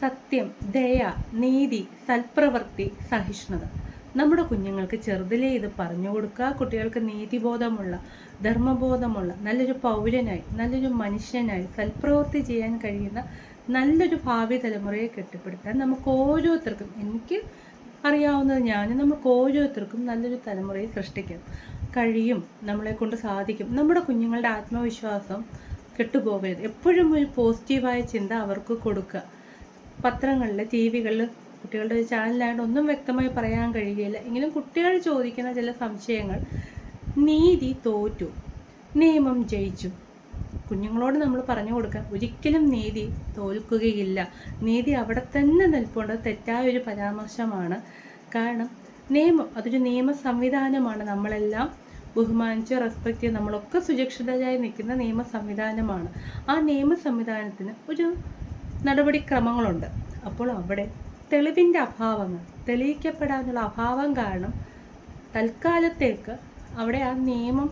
സത്യം ദയ നീതി സൽപ്രവൃത്തി സഹിഷ്ണുത. നമ്മുടെ കുഞ്ഞുങ്ങൾക്ക് ചെറുതിലേ ഇത് പറഞ്ഞു കൊടുക്കുക. കുട്ടികൾക്ക് നീതിബോധമുള്ള ധർമ്മബോധമുള്ള നല്ലൊരു പൗരനായി നല്ലൊരു മനുഷ്യനായി സൽപ്രവൃത്തി ചെയ്യാൻ കഴിയുന്ന നല്ലൊരു ഭാവി തലമുറയെ കെട്ടിപ്പടുത്താൻ നമുക്ക് ഓരോരുത്തർക്കും എനിക്ക് അറിയാവുന്നത് ഞാനും നമുക്ക് ഓരോരുത്തർക്കും നല്ലൊരു തലമുറയെ സൃഷ്ടിക്കാം. കഴിയും നമ്മളെ കൊണ്ട് സാധിക്കും. നമ്മുടെ കുഞ്ഞുങ്ങളുടെ ആത്മവിശ്വാസം കെട്ടുപോകരുത്. എപ്പോഴും ഒരു പോസിറ്റീവായ ചിന്ത അവർക്ക് കൊടുക്കുക. പത്രങ്ങളിൽ ടി വികളിൽ കുട്ടികളുടെ ഒരു ചാനലായതുകൊണ്ട് ഒന്നും വ്യക്തമായി പറയാൻ കഴിയുകയില്ല. എങ്കിലും കുട്ടികൾ ചോദിക്കുന്ന ചില സംശയങ്ങൾ. നീതി തോറ്റു. നിയമം ജയിച്ചു. കുഞ്ഞുങ്ങളോട് നമ്മൾ പറഞ്ഞു കൊടുക്കുക ഒരിക്കലും നീതി തോൽക്കുകയില്ല. നീതി അവിടെ തന്നെ നിൽപ്പുണ്ട്. തെറ്റായ ഒരു പരാമർശമാണ്. കാരണം നിയമം അതൊരു നിയമ സംവിധാനമാണ്. നമ്മളെല്ലാം ബഹുമാനിച്ച് റെസ്പെക്റ്റ് ചെയ്ത് നമ്മളൊക്കെ സുരക്ഷിതരായി നിൽക്കുന്ന നിയമ സംവിധാനമാണ്. ആ നിയമ സംവിധാനത്തിന് ഒരു നടപടിക്രമങ്ങളുണ്ട്. അപ്പോൾ അവിടെ തെളിവിന്റെ അഭാവങ്ങൾ തെളിയിക്കപ്പെടാനുള്ള അഭാവം കാരണം തൽക്കാലത്തേക്ക് അവിടെ ആ നിയമം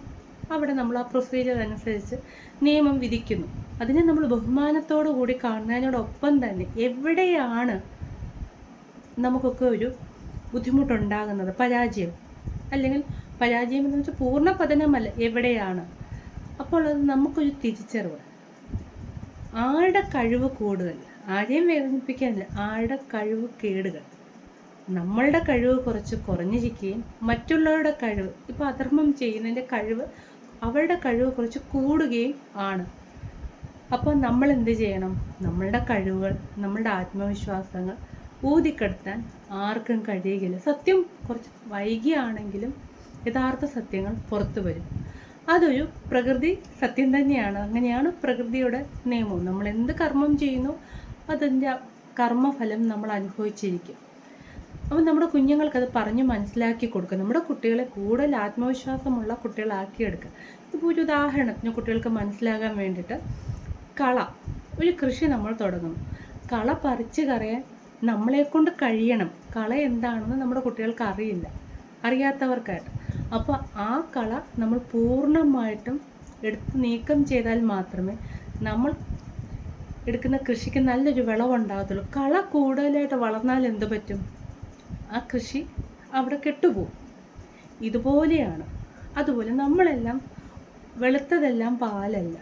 അവിടെ നമ്മൾ ആ പ്രൊസീജിയർ അനുസരിച്ച് നിയമം വിധിക്കുന്നു. അതിനെ നമ്മൾ ബഹുമാനത്തോടു കൂടി കാണുന്നതിനോടൊപ്പം തന്നെ എവിടെയാണ് നമുക്കൊക്കെ ഒരു ബുദ്ധിമുട്ടുണ്ടാകുന്നത്? പരാജയം. അല്ലെങ്കിൽ പരാജയം എന്ന് വെച്ചാൽ പൂർണ പതനമല്ല എവിടെയാണ്? അപ്പോൾ അത് നമുക്കൊരു തിരിച്ചറിവ്. ആരുടെ കഴിവ് കൂടുതൽ? ആരെയും വേദനിപ്പിക്കാനില്ല. ആരുടെ കഴിവ് കേടുകൾ? നമ്മളുടെ കഴിവ് കുറച്ച് കുറഞ്ഞിരിക്കുകയും മറ്റുള്ളവരുടെ കഴിവ് ഇപ്പോൾ അധർമ്മം ചെയ്യുന്നതിന്റെ കഴിവ് അവരുടെ കഴിവ് കുറച്ച് കൂടുകയും ആണ്. അപ്പോൾ നമ്മൾ എന്ത് ചെയ്യണം? നമ്മളുടെ കഴിവുകൾ നമ്മളുടെ ആത്മവിശ്വാസങ്ങൾ ഊതിക്കെടുത്താൻ ആർക്കും കഴിയുകയില്ല. സത്യം കുറച്ച് വൈകിയാണെങ്കിലും യഥാർത്ഥ സത്യങ്ങൾ പുറത്തു വരും. അതൊരു പ്രകൃതി സത്യം തന്നെയാണ്. അങ്ങനെയാണ് പ്രകൃതിയുടെ നിയമം. നമ്മൾ എന്ത് കർമ്മം ചെയ്യുന്നു അതിന്റെ കർമ്മഫലം നമ്മൾ അനുഭവിച്ചിരിക്കും. അപ്പം നമ്മുടെ കുഞ്ഞുങ്ങൾക്കത് പറഞ്ഞ് മനസ്സിലാക്കി കൊടുക്കുക. നമ്മുടെ കുട്ടികളെ കൂടുതൽ ആത്മവിശ്വാസമുള്ള കുട്ടികളാക്കിയെടുക്കുക. ഇപ്പോൾ ഒരു ഉദാഹരണത്തിന് കുട്ടികൾക്ക് മനസ്സിലാകാൻ വേണ്ടിയിട്ട് കള. ഒരു കൃഷി നമ്മൾ തുടങ്ങുന്നു. കള പറിച്ച് കറിയാൻ നമ്മളെ കൊണ്ട് കഴിയണം. കള എന്താണെന്ന് നമ്മുടെ കുട്ടികൾക്ക് അറിയില്ല. അറിയാത്തവർക്കായിട്ട്. അപ്പോൾ ആ കള നമ്മൾ പൂർണമായിട്ടും എടുത്ത് നീക്കം ചെയ്താൽ മാത്രമേ നമ്മൾ എടുക്കുന്ന കൃഷിക്ക് നല്ലൊരു വിളവുണ്ടാകത്തുള്ളൂ. കള കൂടുതലായിട്ട് വളർന്നാൽ എന്ത് പറ്റും? ആ കൃഷി അവിടെ കെട്ടുപോകും. ഇതുപോലെയാണ്. അതുപോലെ നമ്മളെല്ലാം വെളുത്തതെല്ലാം പാലല്ല.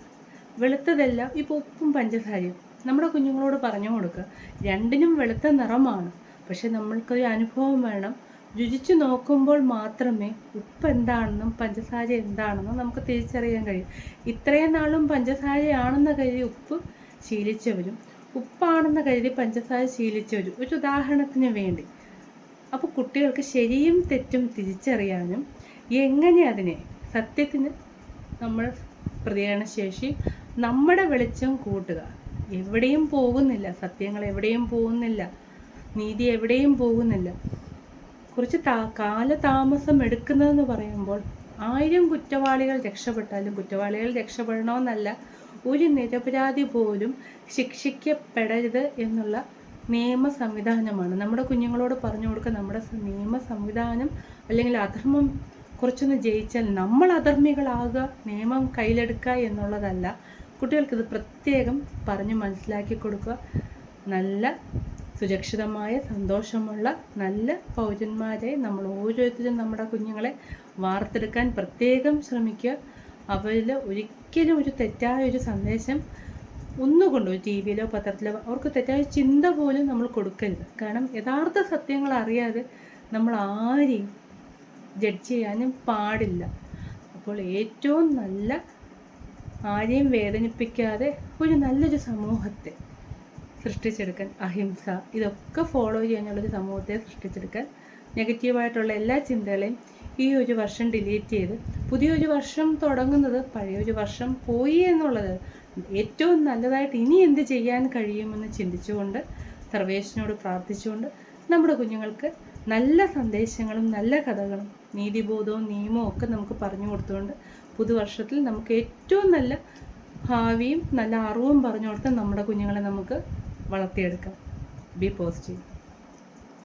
വെളുത്തതെല്ലാം ഇപ്പോൾ ഉപ്പും പഞ്ചസാരയും നമ്മുടെ കുഞ്ഞുങ്ങളോട് പറഞ്ഞു കൊടുക്കുക. രണ്ടിനും വെളുത്ത നിറമാണ്. പക്ഷെ നമ്മൾക്കൊരു അനുഭവം വേണം. രുചിച്ചു നോക്കുമ്പോൾ മാത്രമേ ഉപ്പ് എന്താണെന്നും പഞ്ചസാര എന്താണെന്നും നമുക്ക് തിരിച്ചറിയാൻ കഴിയും. ഇത്രയും നാളും പഞ്ചസാരയാണെന്ന് കരുതി ഉപ്പ് ശീലിച്ചവരും ഉപ്പാണെന്ന് കരുതി പഞ്ചസാര ശീലിച്ചവരും ഒരു ഉദാഹരണത്തിന് വേണ്ടി. അപ്പോൾ കുട്ടികൾക്ക് ശരിയും തെറ്റും തിരിച്ചറിയാനും എങ്ങനെ അതിനെ സത്യത്തിന് നമ്മൾ പ്രതികരണശേഷി നമ്മുടെ വെളിച്ചം കൂട്ടുക. എവിടെയും പോകുന്നില്ല സത്യങ്ങൾ എവിടെയും പോകുന്നില്ല നീതി എവിടെയും പോകുന്നില്ല. കുറച്ച് താ കാലതാമസം എടുക്കുന്നതെന്ന് പറയുമ്പോൾ ആയിരം കുറ്റവാളികൾ രക്ഷപ്പെട്ടാലും കുറ്റവാളികൾ രക്ഷപ്പെടണമെന്നല്ല ഒരു നിരപരാധി പോലും ശിക്ഷിക്കപ്പെടരുത് എന്നുള്ള നിയമ സംവിധാനമാണ്. നമ്മുടെ കുഞ്ഞുങ്ങളോട് പറഞ്ഞു കൊടുക്കുക നമ്മുടെ നിയമ സംവിധാനം അല്ലെങ്കിൽ അധർമ്മം കുറച്ചൊന്ന് ജയിച്ചാൽ നമ്മൾ അധർമ്മികളാകുക നിയമം കയ്യിലെടുക്കുക എന്നുള്ളതല്ല. കുട്ടികൾക്കിത് പ്രത്യേകം പറഞ്ഞു മനസ്സിലാക്കി കൊടുക്കുക. നല്ല സുരക്ഷിതമായ സന്തോഷമുള്ള നല്ല പൗരന്മാരെ നമ്മൾ ഓരോരുത്തരും നമ്മുടെ കുഞ്ഞുങ്ങളെ വാർത്തെടുക്കാൻ പ്രത്യേകം ശ്രമിക്കുക. അവരിൽ ഒരിക്കലും ഒരു തെറ്റായ ഒരു സന്ദേശം ഒന്നുകൊണ്ടോ ടി വിയിലോ പത്രത്തിലോ അവർക്ക് തെറ്റായ ചിന്ത പോലും നമ്മൾ കൊടുക്കരുത്. കാരണം യഥാർത്ഥ സത്യങ്ങൾ അറിയാതെ നമ്മൾ ആരെയും ജഡ്ജ് ചെയ്യാനും പാടില്ല. അപ്പോൾ ഏറ്റവും നല്ല ആരെയും വേദനിപ്പിക്കാതെ ഒരു നല്ലൊരു സമൂഹത്തെ സൃഷ്ടിച്ചെടുക്കാൻ അഹിംസ ഇതൊക്കെ ഫോളോ ചെയ്യാനുള്ളൊരു സമൂഹത്തെ സൃഷ്ടിച്ചെടുക്കാൻ നെഗറ്റീവായിട്ടുള്ള എല്ലാ ചിന്തകളെയും ഈ ഒരു വർഷം ഡിലീറ്റ് ചെയ്ത് പുതിയൊരു വർഷം തുടങ്ങുന്നത് പഴയൊരു വർഷം പോയി എന്നുള്ളത് ഏറ്റവും നല്ലതായിട്ട് ഇനി എന്ത് ചെയ്യാൻ കഴിയുമെന്ന് ചിന്തിച്ചുകൊണ്ട് സർവേശ്വരനോട് പ്രാർത്ഥിച്ചുകൊണ്ട് നമ്മുടെ കുഞ്ഞുങ്ങൾക്ക് നല്ല സന്ദേശങ്ങളും നല്ല കഥകളും നീതിബോധവും നിയമവും ഒക്കെ നമുക്ക് പറഞ്ഞു കൊടുത്തുകൊണ്ട് പുതുവർഷത്തിൽ നമുക്ക് ഏറ്റവും നല്ല ഭാവിയും നല്ല അറിവും പറഞ്ഞു കൊടുത്ത് നമ്മുടെ കുഞ്ഞുങ്ങളെ നമുക്ക് വളർത്തിയെടുക്കാം. B positive